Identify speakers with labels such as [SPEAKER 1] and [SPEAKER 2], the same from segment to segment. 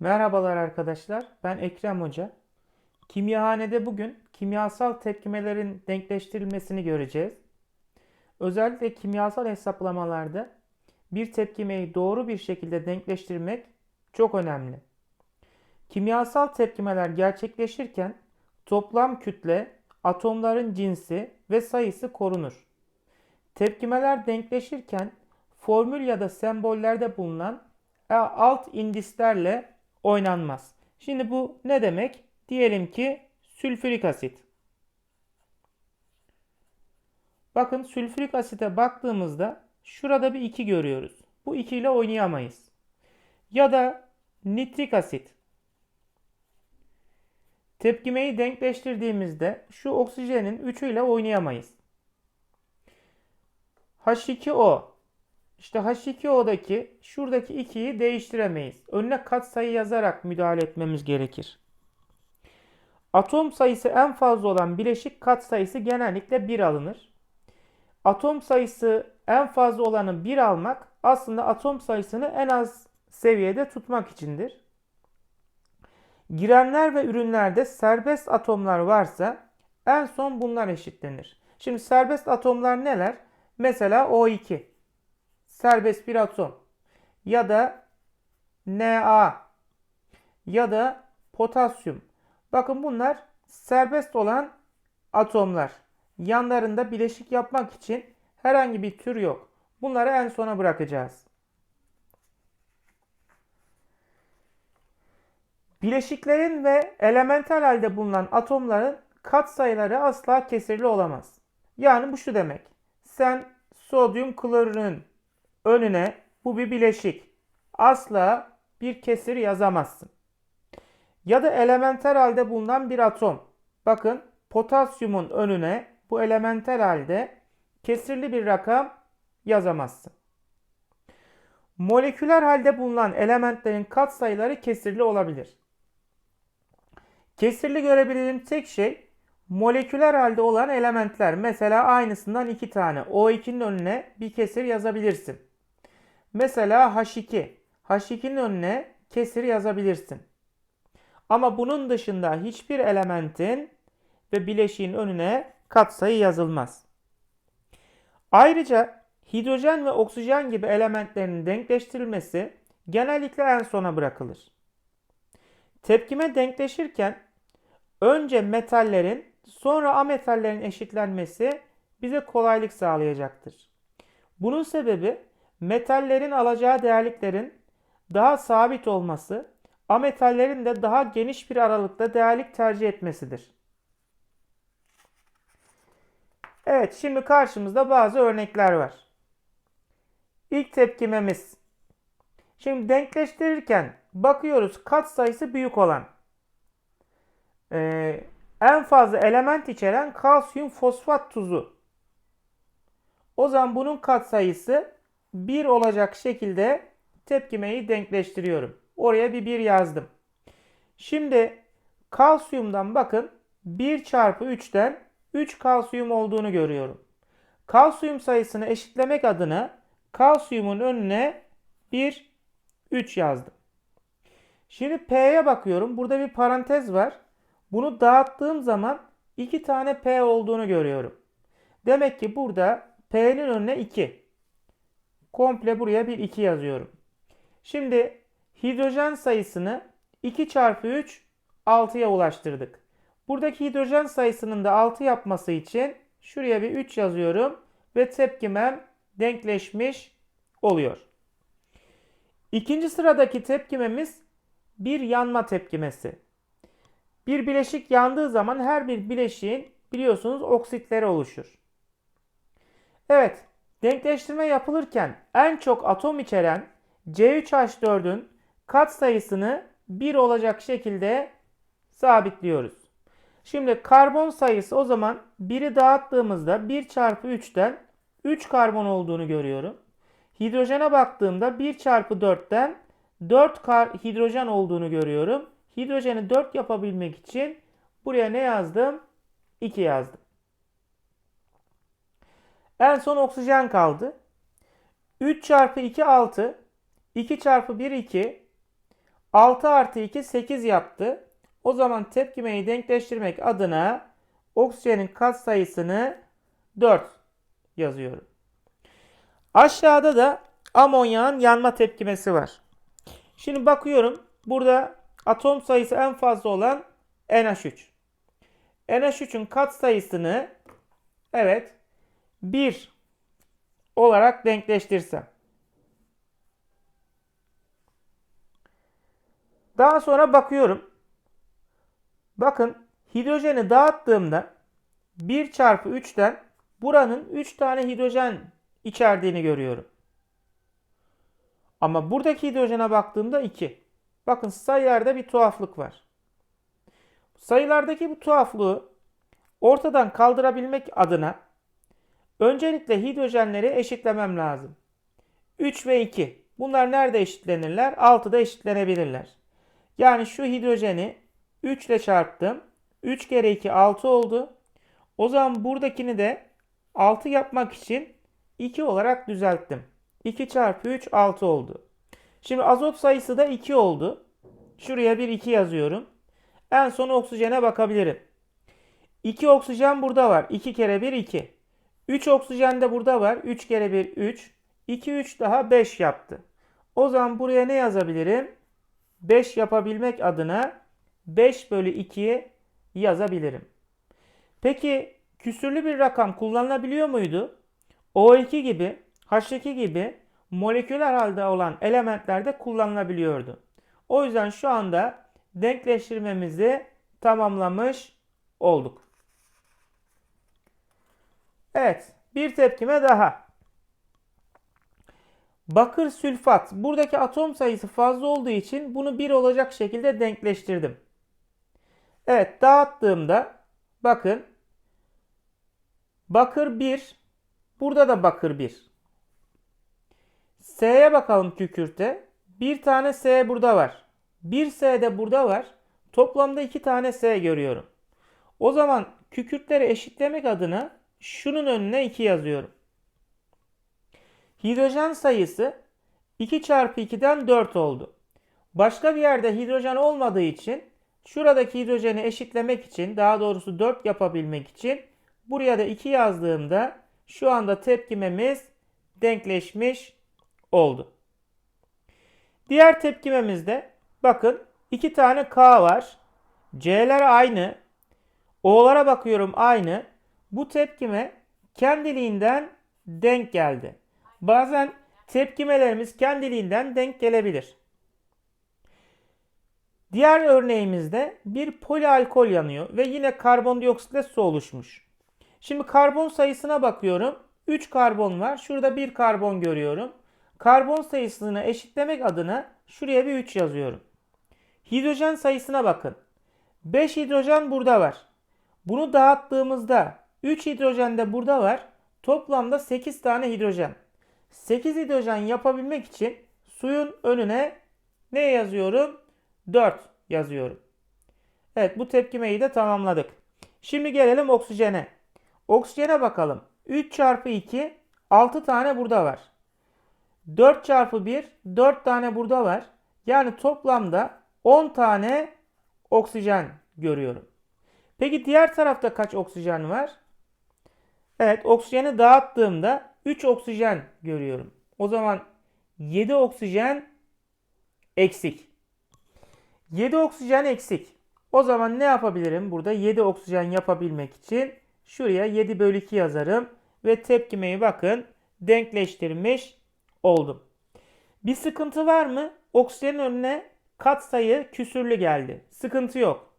[SPEAKER 1] Merhabalar arkadaşlar, ben Ekrem Hoca. Kimyahanede bugün kimyasal tepkimelerin denkleştirilmesini göreceğiz. Özellikle kimyasal hesaplamalarda bir tepkimeyi doğru bir şekilde denkleştirmek çok önemli. Kimyasal tepkimeler gerçekleşirken toplam kütle, atomların cinsi ve sayısı korunur. Tepkimeler denkleşirken formül ya da sembollerde bulunan alt indislerle oynanmaz. Şimdi bu ne demek? Diyelim ki sülfürik asit. Bakın sülfürik asite baktığımızda şurada bir 2 görüyoruz. Bu 2 ile oynayamayız. Ya da nitrik asit. Tepkimeyi denkleştirdiğimizde şu oksijenin 3'ü ile oynayamayız. H2O işte H2O'daki şuradaki 2'yi değiştiremeyiz. Önüne katsayı yazarak müdahale etmemiz gerekir. Atom sayısı en fazla olan bileşik katsayısı genellikle 1 alınır. Atom sayısı en fazla olanı 1 almak aslında atom sayısını en az seviyede tutmak içindir. Girenler ve ürünlerde serbest atomlar varsa en son bunlar eşitlenir. Şimdi serbest atomlar neler? Mesela O2 serbest bir atom ya da Na ya da potasyum. Bakın bunlar serbest olan atomlar. Yanlarında bileşik yapmak için herhangi bir tür yok. Bunları en sona bırakacağız. Bileşiklerin ve elemental halde bulunan atomların katsayıları asla kesirli olamaz. Yani bu şu demek. Sen sodyum klorürün önüne bu bir bileşik. Asla bir kesir yazamazsın. Ya da elementer halde bulunan bir atom. Bakın potasyumun önüne bu elementer halde kesirli bir rakam yazamazsın. Moleküler halde bulunan elementlerin katsayıları kesirli olabilir. Kesirli görebildiğim tek şey moleküler halde olan elementler. Mesela aynısından iki tane. O2'nin önüne bir kesir yazabilirsin. Mesela H2. H2'nin önüne kesir yazabilirsin. Ama bunun dışında hiçbir elementin ve bileşiğin önüne katsayı yazılmaz. Ayrıca hidrojen ve oksijen gibi elementlerin denkleştirilmesi genellikle en sona bırakılır. Tepkime denkleşirken önce metallerin sonra ametallerin eşitlenmesi bize kolaylık sağlayacaktır. Bunun sebebi metallerin alacağı değerliklerin daha sabit olması, ametallerin de daha geniş bir aralıkta değerlik tercih etmesidir. Evet şimdi karşımızda bazı örnekler var. İlk tepkimemiz. Şimdi denkleştirirken bakıyoruz kat sayısı büyük olan. Ee, en fazla element içeren kalsiyum fosfat tuzu. O zaman bunun kat sayısı 1 olacak şekilde tepkimeyi denkleştiriyorum. Oraya bir 1 yazdım. Şimdi kalsiyumdan bakın 1 çarpı 3'ten 3 kalsiyum olduğunu görüyorum. Kalsiyum sayısını eşitlemek adına kalsiyumun önüne 1, 3 yazdım. Şimdi P'ye bakıyorum. Burada bir parantez var. Bunu dağıttığım zaman 2 tane P olduğunu görüyorum. Demek ki burada P'nin önüne 2. Komple buraya bir 2 yazıyorum. Şimdi hidrojen sayısını 2 çarpı 3 6'ya ulaştırdık. Buradaki hidrojen sayısının da 6 yapması için şuraya bir 3 yazıyorum ve tepkimem denkleşmiş oluyor. İkinci sıradaki tepkimemiz bir yanma tepkimesi. Bir bileşik yandığı zaman her bir bileşiğin biliyorsunuz oksitleri oluşur. Evet, Denkleştirme yapılırken en çok atom içeren C3H4'ün kat sayısını 1 olacak şekilde sabitliyoruz. Şimdi karbon sayısı o zaman 1'i dağıttığımızda 1 çarpı 3'ten 3 karbon olduğunu görüyorum. Hidrojene baktığımda 1 çarpı 4'ten 4 hidrojen olduğunu görüyorum. Hidrojeni 4 yapabilmek için buraya ne yazdım? 2 yazdım. En son oksijen kaldı. 3 çarpı 2 6. 2 çarpı 1 2. 6 artı 2 8 yaptı. O zaman tepkimeyi denkleştirmek adına oksijenin katsayısını 4 yazıyorum. Aşağıda da amonyağın yanma tepkimesi var. Şimdi bakıyorum. Burada atom sayısı en fazla olan NH3. NH3'ün katsayısını evet 1 olarak denkleştirsem. Daha sonra bakıyorum. Bakın hidrojeni dağıttığımda 1 çarpı 3'ten buranın 3 tane hidrojen içerdiğini görüyorum. Ama buradaki hidrojene baktığımda 2. Bakın sayılarda bir tuhaflık var. Sayılardaki bu tuhaflığı ortadan kaldırabilmek adına öncelikle hidrojenleri eşitlemem lazım. 3 ve 2. Bunlar nerede eşitlenirler? 6'da eşitlenebilirler. Yani şu hidrojeni 3 ile çarptım. 3 kere 2 6 oldu. O zaman buradakini de 6 yapmak için 2 olarak düzelttim. 2 çarpı 3 6 oldu. Şimdi azot sayısı da 2 oldu. Şuraya bir 2 yazıyorum. En son oksijene bakabilirim. 2 oksijen burada var. 2 kere 1 2. 3 oksijen de burada var. 3 kere 1 3. 2 3 daha 5 yaptı. O zaman buraya ne yazabilirim? 5 yapabilmek adına 5 bölü 2'yi yazabilirim. Peki küsürlü bir rakam kullanılabiliyor muydu? O2 gibi, H2 gibi moleküler halde olan elementlerde kullanılabiliyordu. O yüzden şu anda denkleştirmemizi tamamlamış olduk. Evet, bir tepkime daha. Bakır sülfat. Buradaki atom sayısı fazla olduğu için bunu 1 olacak şekilde denkleştirdim. Evet, dağıttığımda bakın bakır 1, burada da bakır 1. S'ye bakalım kükürte. Bir tane S burada var. Bir S de burada var. Toplamda iki tane S görüyorum. O zaman kükürtleri eşitlemek adına şunun önüne 2 yazıyorum. Hidrojen sayısı 2 çarpı 2'den 4 oldu. Başka bir yerde hidrojen olmadığı için şuradaki hidrojeni eşitlemek için daha doğrusu 4 yapabilmek için buraya da 2 yazdığımda şu anda tepkimemiz denkleşmiş oldu. Diğer tepkimemizde bakın iki tane K var. C'ler aynı. O'lara bakıyorum aynı. Bu tepkime kendiliğinden denk geldi. Bazen tepkimelerimiz kendiliğinden denk gelebilir. Diğer örneğimizde bir polialkol yanıyor ve yine karbondioksitle su oluşmuş. Şimdi karbon sayısına bakıyorum. 3 karbon var. Şurada bir karbon görüyorum. Karbon sayısını eşitlemek adına şuraya bir 3 yazıyorum. Hidrojen sayısına bakın. 5 hidrojen burada var. Bunu dağıttığımızda 3 hidrojen de burada var. Toplamda 8 tane hidrojen. 8 hidrojen yapabilmek için suyun önüne ne yazıyorum? 4 yazıyorum. Evet bu tepkimeyi de tamamladık. Şimdi gelelim oksijene. Oksijene bakalım. 3 çarpı 2 6 tane burada var. 4 çarpı 1 4 tane burada var. Yani toplamda 10 tane oksijen görüyorum. Peki diğer tarafta kaç oksijen var? Evet oksijeni dağıttığımda 3 oksijen görüyorum. O zaman 7 oksijen eksik. 7 oksijen eksik. O zaman ne yapabilirim? Burada 7 oksijen yapabilmek için şuraya 7 bölü 2 yazarım. Ve tepkimeyi bakın denkleştirmiş oldum. Bir sıkıntı var mı? Oksijenin önüne katsayı küsürlü geldi. Sıkıntı yok.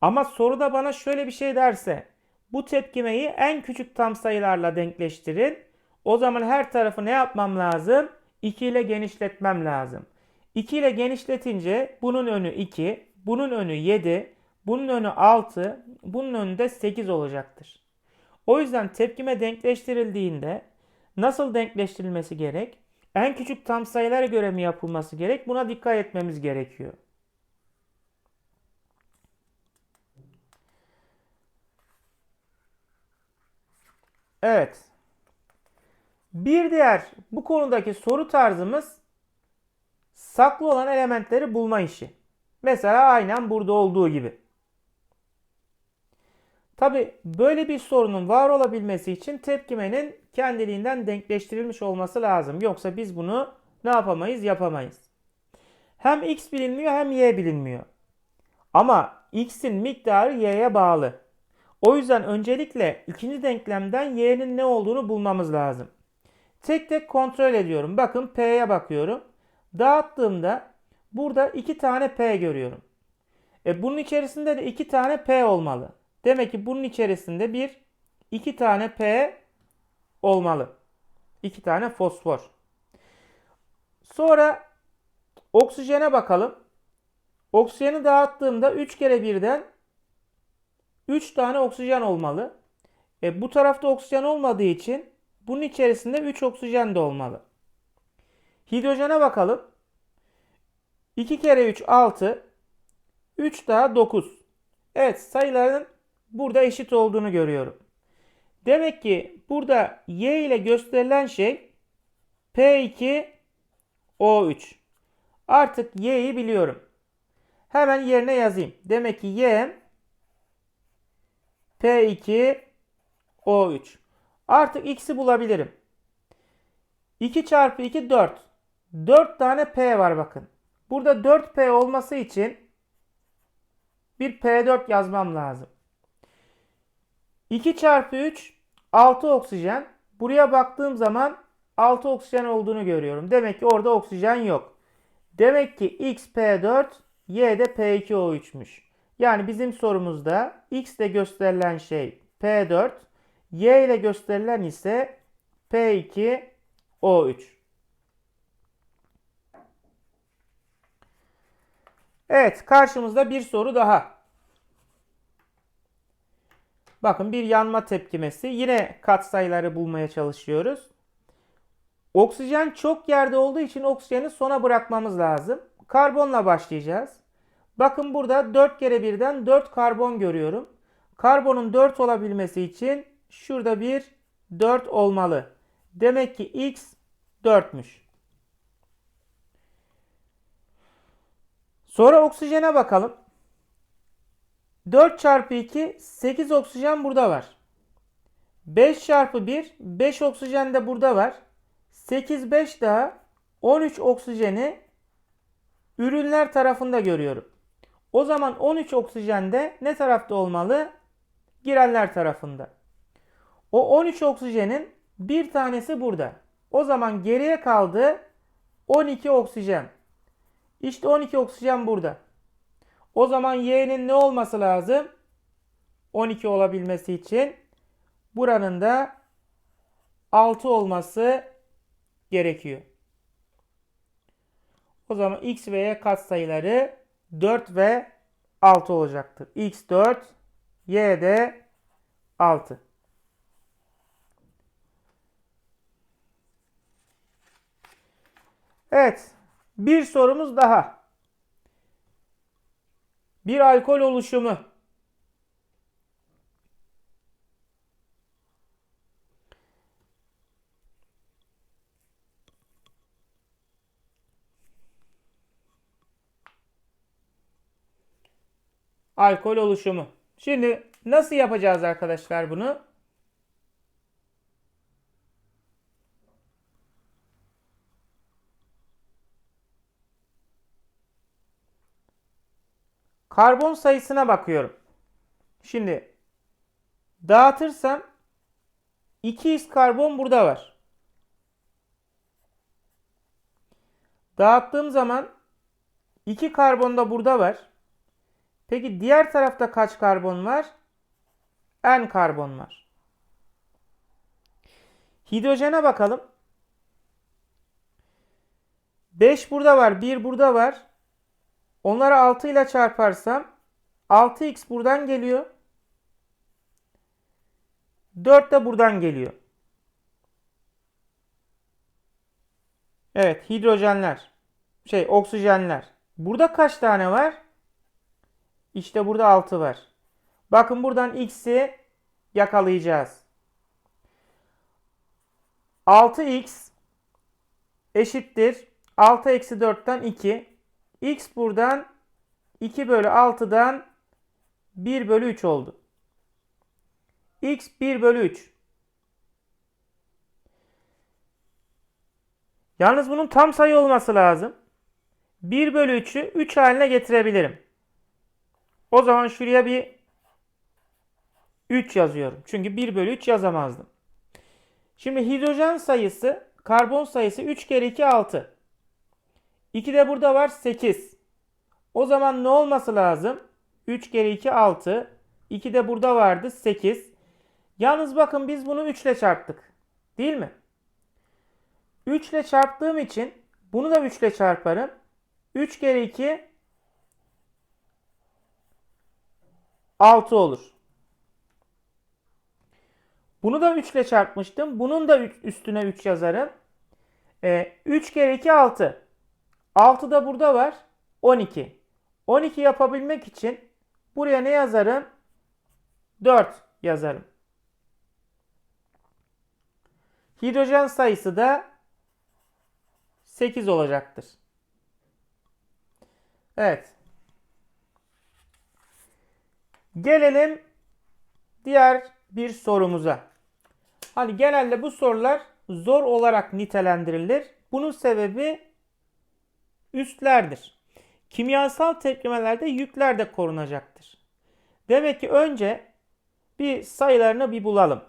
[SPEAKER 1] Ama soruda bana şöyle bir şey derse bu tepkimeyi en küçük tam sayılarla denkleştirin. O zaman her tarafı ne yapmam lazım? 2 ile genişletmem lazım. 2 ile genişletince bunun önü 2, bunun önü 7, bunun önü 6, bunun önü de 8 olacaktır. O yüzden tepkime denkleştirildiğinde nasıl denkleştirilmesi gerek? En küçük tam sayılara göre mi yapılması gerek? Buna dikkat etmemiz gerekiyor. Evet. Bir diğer bu konudaki soru tarzımız saklı olan elementleri bulma işi. Mesela aynen burada olduğu gibi. Tabi böyle bir sorunun var olabilmesi için tepkimenin kendiliğinden denkleştirilmiş olması lazım. Yoksa biz bunu ne yapamayız? Yapamayız. Hem x bilinmiyor hem y bilinmiyor. Ama x'in miktarı y'ye bağlı. O yüzden öncelikle ikinci denklemden y'nin ne olduğunu bulmamız lazım. Tek tek kontrol ediyorum. Bakın p'ye bakıyorum. Dağıttığımda burada iki tane p görüyorum. E bunun içerisinde de iki tane p olmalı. Demek ki bunun içerisinde bir iki tane p olmalı. İki tane fosfor. Sonra oksijene bakalım. Oksijeni dağıttığımda 3 kere birden 3 tane oksijen olmalı. E, bu tarafta oksijen olmadığı için bunun içerisinde 3 oksijen de olmalı. Hidrojene bakalım. 2 kere 3 6. 3 daha 9. Evet sayıların burada eşit olduğunu görüyorum. Demek ki burada y ile gösterilen şey P2O3. Artık y'yi biliyorum. Hemen yerine yazayım. Demek ki y P2O3. Artık x'i bulabilirim. 2 çarpı 2 4. 4 tane P var bakın. Burada 4P olması için bir P4 yazmam lazım. 2 çarpı 3 6 oksijen. Buraya baktığım zaman 6 oksijen olduğunu görüyorum. Demek ki orada oksijen yok. Demek ki X P4, Y de P2O3'müş. Yani bizim sorumuzda X ile gösterilen şey P4, Y ile gösterilen ise P2O3. Evet, karşımızda bir soru daha. Bakın bir yanma tepkimesi. Yine katsayıları bulmaya çalışıyoruz. Oksijen çok yerde olduğu için oksijeni sona bırakmamız lazım. Karbonla başlayacağız. Bakın burada 4 kere birden 4 karbon görüyorum. Karbonun 4 olabilmesi için şurada bir 4 olmalı. Demek ki X 4'müş. Sonra oksijene bakalım. 4 çarpı 2 8 oksijen burada var. 5 çarpı 1 5 oksijen de burada var. 8 5 daha 13 oksijeni ürünler tarafında görüyorum. O zaman 13 oksijen de ne tarafta olmalı? Girenler tarafında. O 13 oksijenin bir tanesi burada. O zaman geriye kaldı 12 oksijen. İşte 12 oksijen burada. O zaman y'nin ne olması lazım? 12 olabilmesi için buranın da 6 olması gerekiyor. O zaman x ve y katsayıları 4 ve 6 olacaktır. x 4, y de 6. Evet. Bir sorumuz daha. Bir alkol oluşumu. Alkol oluşumu. Şimdi nasıl yapacağız arkadaşlar bunu? Karbon sayısına bakıyorum. Şimdi dağıtırsam 2 karbon burada var. Dağıttığım zaman 2 karbon da burada var. Peki diğer tarafta kaç karbon var? N karbon var. Hidrojene bakalım. 5 burada var, 1 burada var. Onları 6 ile çarparsam 6x buradan geliyor. 4 de buradan geliyor. Evet, hidrojenler. Şey, oksijenler. Burada kaç tane var? İşte burada 6 var. Bakın buradan x'i yakalayacağız. 6x eşittir 6 eksi 4'ten 2. X buradan 2 bölü 6'dan 1 bölü 3 oldu. X 1 bölü 3. Yalnız bunun tam sayı olması lazım. 1 bölü 3'ü 3 haline getirebilirim. O zaman şuraya bir 3 yazıyorum. Çünkü 1 bölü 3 yazamazdım. Şimdi hidrojen sayısı, karbon sayısı 3 kere 2 6. 2 de burada var 8. O zaman ne olması lazım? 3 kere 2 6. 2 de burada vardı 8. Yalnız bakın biz bunu 3 ile çarptık. Değil mi? 3 ile çarptığım için bunu da 3 ile çarparım. 3 kere 2 6 olur. Bunu da 3 ile çarpmıştım. Bunun da üstüne 3 yazarım. E, 3 kere 2 6. 6 da burada var. 12. 12 yapabilmek için buraya ne yazarım? 4 yazarım. Hidrojen sayısı da 8 olacaktır. Evet. Gelelim diğer bir sorumuza. Hani genelde bu sorular zor olarak nitelendirilir. Bunun sebebi üstlerdir. Kimyasal tepkimelerde yükler de korunacaktır. Demek ki önce bir sayılarını bir bulalım.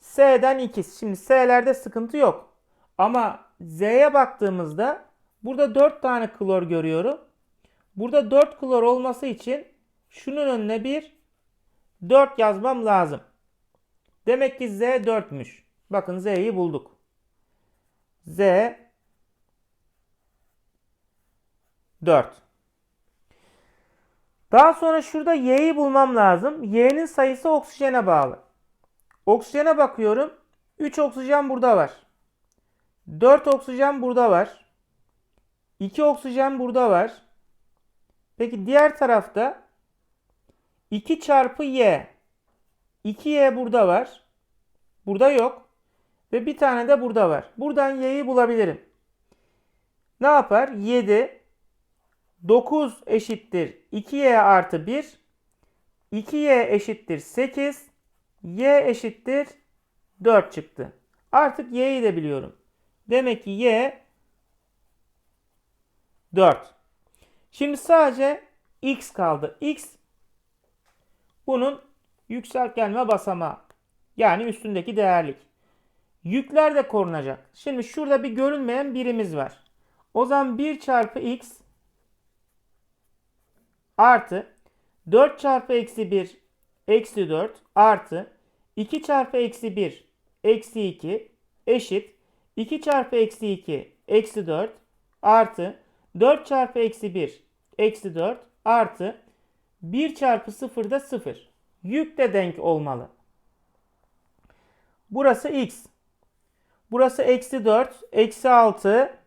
[SPEAKER 1] S'den 2. Şimdi S'lerde sıkıntı yok. Ama Z'ye baktığımızda burada 4 tane klor görüyorum. Burada 4 klor olması için şunun önüne bir 4 yazmam lazım. Demek ki Z 4'müş. Bakın Z'yi bulduk. Z 4. Daha sonra şurada Y'yi bulmam lazım. Y'nin sayısı oksijene bağlı. Oksijene bakıyorum. 3 oksijen burada var. 4 oksijen burada var. 2 oksijen burada var. Peki diğer tarafta 2 çarpı Y. 2Y burada var. Burada yok. Ve bir tane de burada var. Buradan Y'yi bulabilirim. Ne yapar? 7 9 eşittir 2Y artı 1. 2Y eşittir 8. Y eşittir 4 çıktı. Artık Y'yi de biliyorum. Demek ki Y 4. Şimdi sadece X kaldı. X bunun yükseltgenme basamağı. Yani üstündeki değerlik. Yükler de korunacak. Şimdi şurada bir görünmeyen birimiz var. O zaman 1 çarpı x artı 4 çarpı eksi 1 eksi 4 artı 2 çarpı eksi 1 eksi 2 eşit 2 çarpı eksi 2 eksi 4 artı 4 çarpı eksi 1 eksi 4 artı 1 çarpı 0 da 0. Yük de denk olmalı. Burası x. Burası eksi 4, eksi 6,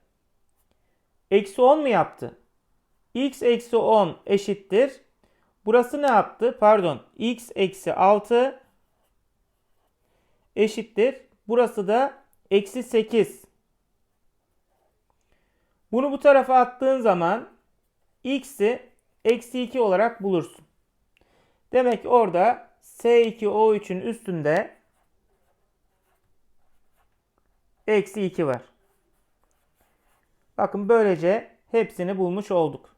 [SPEAKER 1] eksi 10 mu yaptı? x eksi 10 eşittir. Burası ne yaptı? Pardon. x eksi 6 eşittir. Burası da eksi 8. Bunu bu tarafa attığın zaman x'i eksi 2 olarak bulursun. Demek ki orada S2O3'ün üstünde eksi 2 var. Bakın böylece hepsini bulmuş olduk.